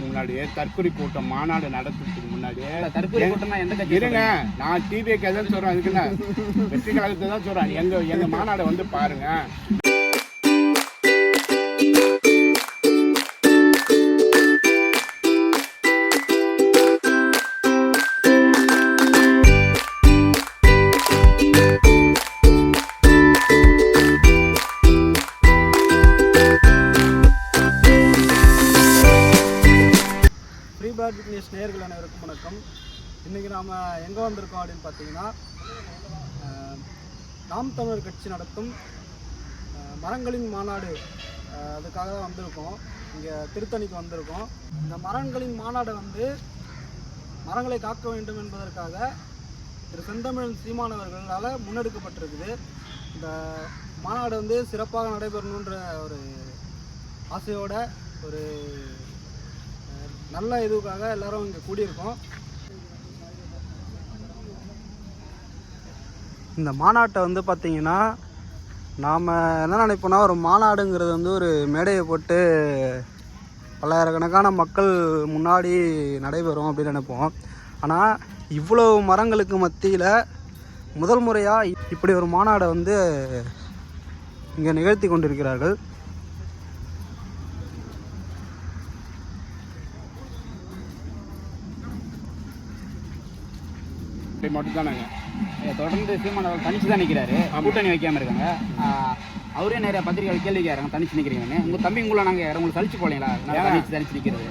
முன்னாடி தற்கொலை கூட்டம் மாநாடு நடத்துறதுக்கு முன்னாடி தற்கொலை கூட்டம்னா எந்த கட்சி இருங்க நான் டிவிக்கு எதாவது சொல்றேன் அதுக்கு என்ன வெற்றி கழகத்தை தான் சொல்றேன். எங்க எங்க மாநாடை வந்து பாருங்க. ஃப்ரீ நியூஸ் நேர்கள் அனைவருக்கும் வணக்கம். இன்றைக்கி நாம் எங்கே வந்திருக்கோம் அப்படின்னு பார்த்தீங்கன்னா நாம் தமிழர் கட்சி நடத்தும் மரங்களின் மாநாடு அதுக்காக தான் வந்திருக்கோம். இங்கே திருத்தணிக்கு வந்திருக்கோம். இந்த மரங்களின் மாநாடை வந்து மரங்களை காக்க வேண்டும் என்பதற்காக திரு செந்தமிழன் சீமானவர்களால் முன்னெடுக்கப்பட்டிருக்குது. இந்த மாநாடு வந்து சிறப்பாக நடைபெறணுன்ற ஒரு ஆசையோட ஒரு நல்ல இதுக்காக எல்லாரும் இங்கே கூடியிருக்கோம். இந்த மாநாட்டை வந்து பார்த்தீங்கன்னா நாம் என்ன நினைப்போம்னா ஒரு மாநாடுங்கிறது வந்து ஒரு மேடையை போட்டு பல்லாயிரக்கணக்கான மக்கள் முன்னாடி நடைபெறும் அப்படின்னு நினைப்போம். ஆனால் இவ்வளவு மரங்களுக்கு மத்தியில் முதல் முறையாக இப்படி ஒரு மாநாடை வந்து இங்கே நிகழ்த்தி கொண்டிருக்கிறார்கள். தானேங்க தொடர்ந்து சீமான் அவர் தனிச்சு தான் நிற்கிறாரு. கூட்டணி வைக்காம இருக்காங்க. அவரே நிறைய பத்திரிகை கேள்வி கேட்கறாங்க. தனிச்சு நிற்கிறீங்கன்னு. உங்க தம்பி உங்களை நாங்கள் உங்களுக்கு சலிச்சு போலீங்களா? தனிச்சு தனிச்சு நிற்கிறது.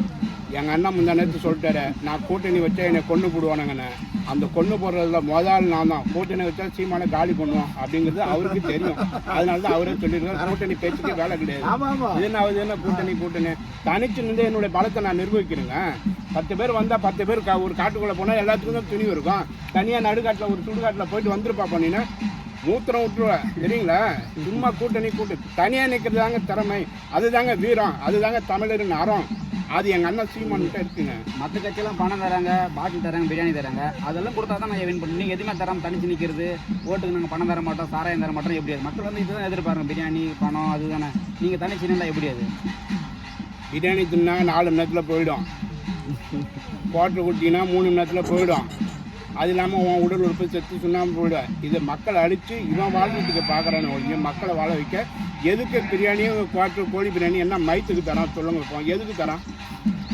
எங்க அண்ணன் முந்தா நேரத்து சொல்லிட்டாரு. நான் கூட்டணி வச்சா என்னை கொண்டு போடுவானுங்கண்ணே அந்த கொண்டு போடுறதுல முதல் நான் தான். கூட்டணி வச்சா சீமான காலி பண்ணுவோம் அப்படிங்கிறது அவருக்கு தெரியும். அதனால தான் அவரே சொல்லியிருக்காரு. கூட்டணி பேச்சுக்கு வேலை கிடையாது. இது என்ன ஆகுது என்ன கூட்டணி கூட்டணி? தனிச்சு நின்று என்னுடைய பலத்தை நான் நிர்வகிக்கிறேங்க. பத்து பேர் வந்தா பத்து பேர் ஒரு காட்டுக்குள்ள போனா எல்லாத்துக்கும் தான் துணிவு இருக்கும். தனியா நடுக்காட்டுல ஒரு சுடுகாட்டுல போயிட்டு வந்துருப்பா பண்ணினா மூத்திரம் விட்டுருவேன் தெரியுங்களா? சும்மா கூட்டணி கூட்டு தனியா நிக்கிறது தாங்க திறமை. அதுதாங்க வீரம். அதுதாங்க தமிழரின் அறம். அது எங்க அண்ணன் சீமான்கிட்ட இருக்குங்க. மற்ற கட்சியெல்லாம் பணம் தராங்க பாட்டில் தராங்க பிரியாணி தராங்க. அதெல்லாம் கொடுத்தா தான் நான் வின் பண்ணி நீங்கள் எதுவுமே தராம தனிச்சு நிற்கிறது ஓட்டுக்கு நாங்கள் பணம் தர மாட்டோம் சாராயம் தர மாட்டோம் எப்படி அது? மக்கள் வந்து இதுதான் எதிர்பார்ங்க பிரியாணி பணம் அதுதானே நீங்கள் தனிச்சு நின்றா எப்படி அது? பிரியாணி தின்னா நாலு மணி நேரத்தில் போயிடும். குவாட்டர் குட்டினா மூணு மணி நேரத்தில் போயிடும். அது இல்லாமல் உன் உடல் உறுப்பு செத்து சுண்ணாம்பு போயிடும் இதை மக்களை அழித்து இவன் வாழ்றதுக்கு பார்க்குறான்னு ஒழிஞ்சு மக்களை வாழ வைக்க. எதுக்கு பிரியாணியும் குவாட்டர் கோழி பிரியாணி என்ன மைத்துக்கு தரான்? சொல்லுங்க எதுக்கு தரான்?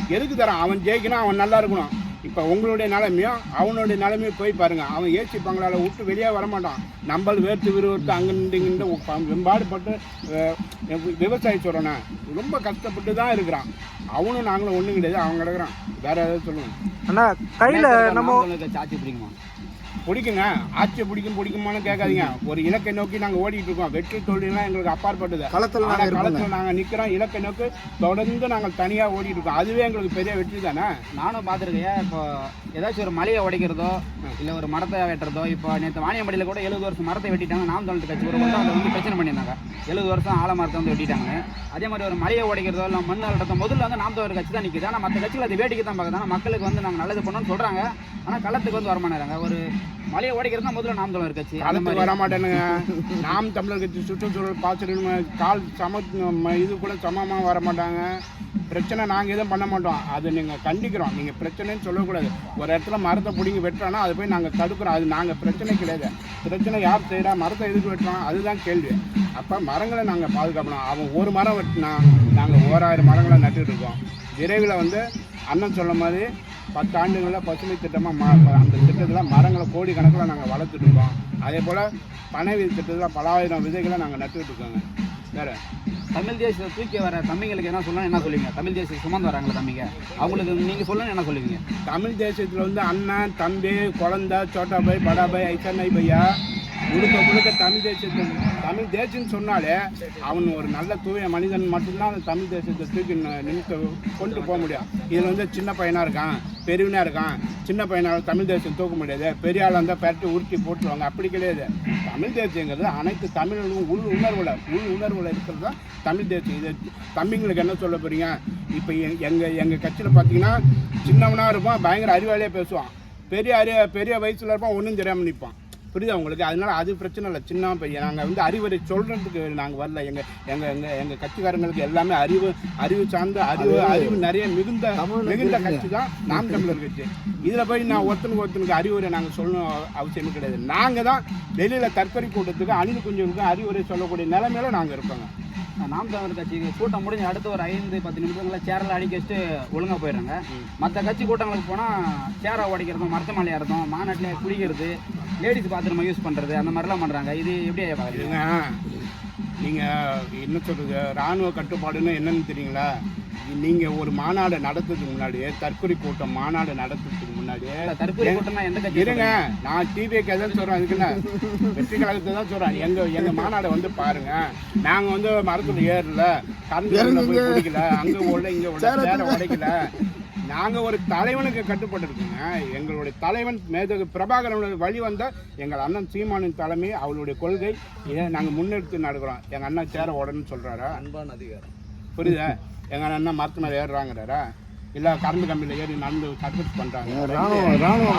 எதுக்கு தரான்? அவன் ஜெயிக்கணும் அவன் நல்லா இருக்கணும். இப்போ உங்களுடைய நிலைமையும் அவனுடைய நிலைமையும் போய் பாருங்க. அவன் ஏசி பங்களால விட்டு வெளியே வரமாட்டான். நம்மள் வேர்த்து விறுவிறுத்து அங்கிருந்து வெம்பாடுபட்டு அஹ், விவசாயி சொல்கிறேனே ரொம்ப கஷ்டப்பட்டு தான் இருக்கிறான். அவனும் நாங்களும் ஒன்றும் கிடையாது. அவன் கிடக்குறான். வேற ஏதாவது சொல்லுங்க. அண்ணா கையில் நம்ம சாட்சி பிடிக்குமா பிடிக்குங்க. ஆட்சியை பிடிக்கும் பிடிக்குமான்னு கேட்காதீங்க. ஒரு இலக்கை நோக்கி நாங்கள் ஓடிட்டு இருக்கோம். வெற்றி தோல்விலாம் எங்களுக்கு அப்பாற்பட்டது. களத்துல ஆனா களத்துல நாங்கள் நிற்கிறோம் இலக்கை நோக்கி தொடர்ந்து நாங்கள் தனியாக ஓடிட்டு இருக்கோம். அதுவே எங்களுக்கு பெரிய வெற்றி தானே? நானும் பார்த்துருக்கேன். இப்போ ஏதாச்சும் ஒரு மலையை உடைக்கிறதோ இல்லை ஒரு மரத்தை வெட்டுறதோ இப்போ நேற்று வாணியம்படியில் கூட எழுபது வருஷம் மரத்தை வெட்டிட்டாங்க. நாம் தமிழ் கட்சி ஒரு வருஷம் அதை வந்து பிரச்சனை பண்ணியிருந்தாங்க. எழுபது வருஷம் ஆலமரத்தை வந்து வெட்டிட்டாங்க. அதே மாதிரி ஒரு மலையை உடைக்கிறதோ இல்லை மண் அள்ளட்டோ முதல்ல வந்து நாம் தமிழர் கட்சி தான் நிற்குது ஆனால் மற்ற கட்சிகள் அதை வேடிக்கை தான் பார்க்குது. ஆனால் மக்களுக்கு வந்து நாங்கள் நல்லது பண்ணோம்னு சொல்கிறாங்க ஆனால் களத்துக்கு வந்து வரமாட்டாங்க ஒரு மலையை உடைக்கிறது முதல்ல நாம் தமிழர் கட்சி. மாதிரி. வர மாட்டேனுங்க நாம் தமிழர் கட்சி சுற்றுச்சூழல் பாய்ச்சல் கால் சம இது கூட சமமாக வர மாட்டாங்க பிரச்சனை நாங்கள் எதுவும் பண்ண மாட்டோம். அது நீங்கள் கண்டிக்கிறோம். நீங்கள் பிரச்சனைன்னு சொல்லக்கூடாது. ஒரு இடத்துல மரத்தை பிடிங்கி வெட்டுறோன்னா அதை போய் நாங்கள் தடுக்கிறோம். அது நாங்கள் பிரச்சனை கிடையாது. பிரச்சனை யார் செய்கிறா மரத்தை எதுக்கு வெட்டுறோம்? அதுதான் கேள்வி. அப்போ மரங்களை நாங்கள் பாதுகாக்கணும். அவன் ஒரு மரம் வெட்டினா நாங்கள் ஓராயிரம் மரங்களை நட்டுட்டு இருக்கோம். விரைவில் வந்து அண்ணன் சொன்ன மாதிரி பத்து ஆண்டுகளில் பசுமை திட்டமாக மா அந்த திட்டத்தில் மரங்களை கோடி கணக்கில் நாங்கள் வளர்த்துட்டு இருக்கோம். அதே போல் பனை விதை திட்டத்தில் பல ஆயிரம் விதைகளை நாங்கள் நட்டுட்டு இருக்கோங்க. வேறு? தமிழ் தேசியத்தை தூக்கி வர தம்பிங்களுக்கு என்ன சொல்லணும் என்ன சொல்லுவீங்க? தமிழ் தேசியம் சுமந்து வராங்களா தம்பிங்க? அவங்களுக்கு நீங்கள் சொல்லணும் என்ன சொல்லுவீங்க? தமிழ் தேசத்தில் வந்து அண்ணன் தம்பி குழந்தை சோட்டா பை படா பை ஐசன்னை பையா முழுக்க முழுக்க தமிழ் தேசியத்தை தமிழ் தேசியம்னு சொன்னாலே அவன் ஒரு நல்ல தூய மனிதன் மட்டும்தான் அந்த தமிழ் தேசியத்தை தூக்கி நிமித்த கொண்டு போக முடியும். இதில் வந்து சின்ன பையனாக இருக்கான் பெரியவனாக இருக்கான் சின்ன பையனால் தமிழ் தேசியம் தூக்க முடியாது. பெரிய ஆளாக இருந்தால் பெரட்டி உருட்டி போட்டுருவாங்க. அப்படி கிடையாது. தமிழ் தேசியங்கிறது அனைத்து தமிழர்களும் உள் உணர்வில் உள் உணர்வில் இருக்கிறது தான் தமிழ் தேசியம். இது தம்பிங்களுக்கு என்ன சொல்ல போகிறீங்க இப்போ எங்கள் எங்கள் கட்சியில் பார்த்தீங்கன்னா சின்னவனாக இருப்பான் பயங்கர அறிவாளியாக பேசுவான். பெரிய அறி பெரிய வயசில் இருப்பான் ஒன்றும் தெரியாமல் நிற்பான் புரியுதா உங்களுக்கு? அதனால அது பிரச்சனை இல்லை. சின்ன பையன். நாங்கள் வந்து அறிவுரை சொல்கிறதுக்கு நாங்கள் வரல. எங்கள் எங்கள் எங்கள் எங்கள் கட்சிக்காரங்களுக்கு எல்லாமே அறிவு அறிவு சார்ந்த அறிவு அறிவு நிறைய மிகுந்த மிகுந்த கட்சி தான் நாம் தமிழர் கட்சி. இதில் போய் நான் ஒருத்தனுக்கு ஒருத்தனுக்கு அறிவுரை நாங்கள் சொல்லணும் அவசியமே கிடையாது. நாங்கள் தான் வெளியில் தற்கொலை கூட்டத்துக்கு அணில் குஞ்சுகளுக்கு அறிவுரை சொல்லக்கூடிய நிலைமையில நாங்கள் இருப்போங்க நாம் தமிழர் கட்சிக்கு கூட்டம் முடிஞ்சு அடுத்த ஒரு ஐந்து பத்து நிமிஷங்களில் சேரில் அடிக்க வச்சுட்டு ஒழுங்காக போயிடுறாங்க. மற்ற கட்சி கூட்டங்களுக்கு போனால் சேரை உடைக்கிறதும் மரத்த மலை ஏறதும் மாநாட்டில் குடிக்கிறது லேடிஸ் பாத்ரூமை யூஸ் பண்ணுறது அந்த மாதிரிலாம் பண்ணுறாங்க இது எப்படி பார்க்குறீங்க? நீங்கள் என்ன சொல்கிறது இராணுவ கட்டுப்பாடுன்னு என்னன்னு தெரியுங்களா? நீங்கள் ஒரு மாநாடு நடத்துறதுக்கு முன்னாடியே தற்கொலை கூட்டம் மாநாடு நடத்துறதுக்கு முன்னாடியே தற்கொலை கூட்டம்னா எந்த கட்சி இருங்க நான் டிவிக்கு எதாவது சொல்கிறேன் அதுக்குன்னு வெற்றி கழகத்தை தான் சொல்கிறேன் எங்கள் எங்கள் மாநாடை வந்து பாருங்க. நாங்கள் வந்து மரத்தில் ஏறல கரண்ட் போய் குடிக்கல அங்கே ஓடல இங்கே சேர உடைக்கல. நாங்கள் ஒரு தலைவனுக்கு கட்டுப்பட்டு இருக்கோங்க எங்களுடைய தலைவன் மேதகு பிரபாகரனுடைய வழி வந்த எங்கள் அண்ணன் சீமானின் தலைமை அவளுடைய கொள்கை இதை நாங்கள் முன்னெடுத்து நடக்கிறோம். எங்கள் அண்ணன் சேர உடன்னு சொல்கிறாரா அன்பான அதிகாரம். புரியுதா? எங்கள் அண்ணன் மரத்து மேலே ஏறுறாங்கிறாரா? இல்லை கரண்ட் கம்பியில் ஏறி நடந்து சர்வீஸ் பண்ணுறாங்க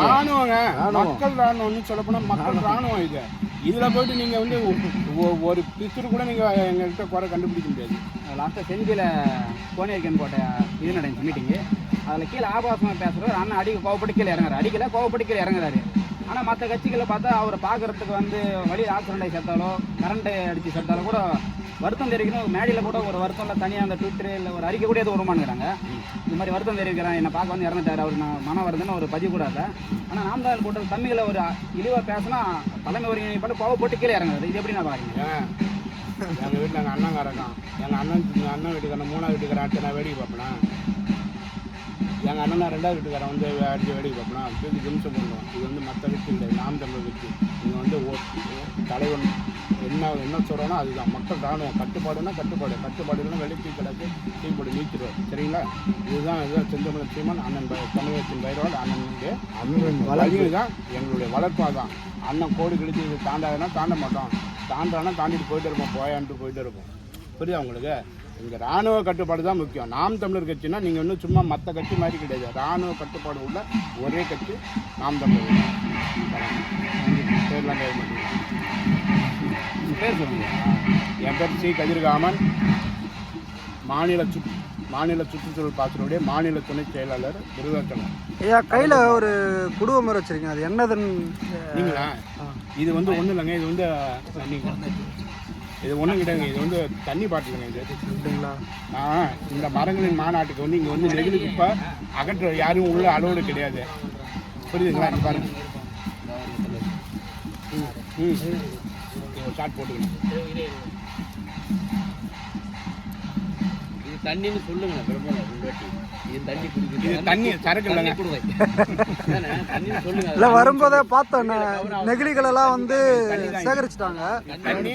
ராணுவங்க மக்கள் ராணுவம்னு சொல்ல போனால் மக்கள் ராணுவம். இது. இதில் போயிட்டு நீங்கள் வந்து ஒரு பிசுறு கூட நீங்கள் எங்கள்கிட்ட குறை கண்டுபிடிக்க முடியாது. லாஸ்ட்டாக செஞ்சியில் கோனேரிக்கன் போட்ட இது நடந்துச்சு மீட்டிங்கு. அதில் கீழே ஆபாசமாக பேசுகிறவர் அண்ணன் அடிக்க கோவப்பட்டு கீழே இறங்குறாரு. அடிக்கல கோவப்பட்டு கீழே இறங்குறாரு. ஆனால் மற்ற கட்சிகளை பார்த்தா அவரை பார்க்கறதுக்கு வந்து வழியில் ஆக்சிடென்ட் சேர்த்தாலோ கரண்ட்டு அடித்து செத்தாலோ கூட வருத்தம் தெரிவிக்கணும். மேடையில் கூட ஒரு வருத்தம் இல்லை தனியாக அந்த ட்விட்டர் இல்லை ஒரு அறிக்கை கூட எதுவும் வருமானுங்கிறாங்க இந்த மாதிரி வருத்தம் தெரிவிக்கிறேன் என்னை பார்க்க வந்து இறந்துட்டார் அவர் நான் மனம் வருதுன்னு ஒரு பதிவு கூட இல்லை. ஆனால் நாம் தான் போட்டது தமிழில் ஒரு இழிவாக பேசினா தலைமை ஒருங்கிணைப்பாடு கோவப்பட்டு கீழே இறங்குறது இது எப்படி நான் பாருங்க எங்கள் வீட்டில் எங்கள் அண்ணங்காரக்கான் எங்கள் அண்ணன் எங்கள் அண்ணன் வீட்டுக்காரன் மூணாவது வீட்டுக்காரன் நான் வேடிக்கை பார்ப்பேன்? எங்கள் அண்ணன் ரெண்டாவது வீட்டுக்காரன் வந்து அடிச்சு வேடிக்கை பார்ப்பேன் தூக்கி நிமிஷம் பண்ணுவோம் இது வந்து மற்ற கட்சி இல்லை. நாம் தமிழர் கட்சி இது வந்து ஓ- தலைவன் என்ன என்ன சொல்கிறோன்னா அதுதான். மக்கள் ராணுவம் கட்டுப்பாடுனா கட்டுப்பாடு. கட்டுப்பாடு இல்லைன்னா வெளிச்சு கிடக்கு தீ போட்டு நீக்கிடுவார். சரிங்களா? இதுதான் இதுதான் செந்தமிழ் சீமான் அண்ணன் தமிழகத்தின் பயிரோடு அண்ணனுடைய வழக்கு தான் எங்களுடைய வளர்ப்பாக தான் அண்ணன் கோடு கிழிச்சு இது தாண்டாதுன்னா தாண்ட மாட்டோம். தாண்டானா தாண்டிட்டு போயிட்டு இருப்போம். போயான்ட்டு போயிட்டு இருப்போம். புரியுதா உங்களுக்கு? இங்கே ராணுவ கட்டுப்பாடு தான் முக்கியம். நாம் தமிழர் கட்சினா நீங்கள் இன்னும் சும்மா மற்ற கட்சி மாதிரி கிடையாது. ராணுவ கட்டுப்பாடு உள்ள ஒரே கட்சி நாம் தமிழர். பேர்லாம் கேட்க மாட்டீங்க பேர் சொல்லுங்க. என் பேர் சி கதிர்காமன் மாநில சு மாநில சுற்றுச்சூழல் பாசனுடைய மாநில துணை செயலாளர் விருதாச்சலம். ஐயா கையில் ஒரு குடுவ மாதிரி வச்சிருக்கீங்க. அது என்னதுன்னு நீங்களா? இது வந்து ஒன்றும் இல்லைங்க. இது வந்து நீங்கள் இது ஒன்றும் கிடையாதுங்க. இது வந்து தண்ணி பாட்டிலுங்க இது. அப்படிங்களா? நான் இந்த மரங்களின் மாநாட்டுக்கு வந்து இங்கே வந்து நெகிழி குப்பை அகற்ற யாரும் உள்ள அளவோடு கிடையாது. புரியுதுங்களா இங்க பாருங்க. ம் ம். ஷார்ட் போட்டுக்கணும். இது தண்ணின்னு சொல்லுங்க. இல்லை வரும்போதே பார்த்தோம். நெகிழிகள் எல்லாம் வந்து சேகரிச்சிட்டாங்க. தண்ணி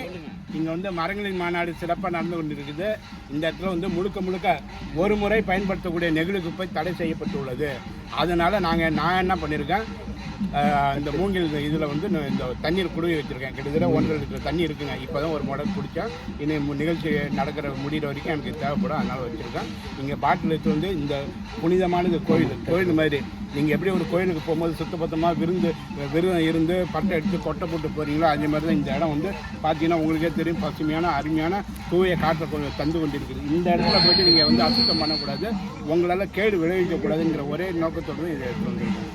இங்கே வந்து மரங்களின் மாநாடு சிறப்பாக நடந்து கொண்டிருக்குது. இந்த இடத்துல வந்து முழுக்க முழுக்க ஒரு முறை பயன்படுத்தக்கூடிய நெகிழி குப்பை தடை செய்யப்பட்டுள்ளது. அதனால் நாங்கள் நான் என்ன பண்ணியிருக்கேன் இந்த மூங்கில் இதில் வந்து நான் இந்த தண்ணீர் குடுவை வச்சுருக்கேன். கிட்டத்தட்ட ஒன்றரை லிட்டர் தண்ணி இருக்குங்க. இப்போ தான் ஒரு மாடல் பிடிச்சா இனி மு- நிகழ்ச்சி நடக்கிற முடிகிற வரைக்கும் எனக்கு தேவைப்படும். அதனால் வச்சுருக்கேன். இங்கே பாட்டில் எடுத்து வந்து இந்த புனிதமானது கோயில் கோயில் மாதிரி. நீங்கள் எப்படி ஒரு கோயிலுக்கு போகும்போது சுத்தபத்தமாக விருந்து விருதம் இருந்து பட்டை எடுத்து கொட்டை போட்டு போகிறீங்களோ அதே மாதிரி தான் இந்த இடம் வந்து பார்த்தீங்கன்னா உங்களுக்கே தெரியும். பசுமையான அருமையான தூய காற்றை கொஞ்சம் தந்து கொண்டிருக்குது. இந்த இடத்துல போய்ட்டு நீங்கள் வந்து அசுத்தம் பண்ணக்கூடாது. உங்களால் கேடு விளைவிக்கக்கூடாதுங்கிற ஒரே நோக்கத்தோடு இதை எடுத்து வந்துருக்கோம்.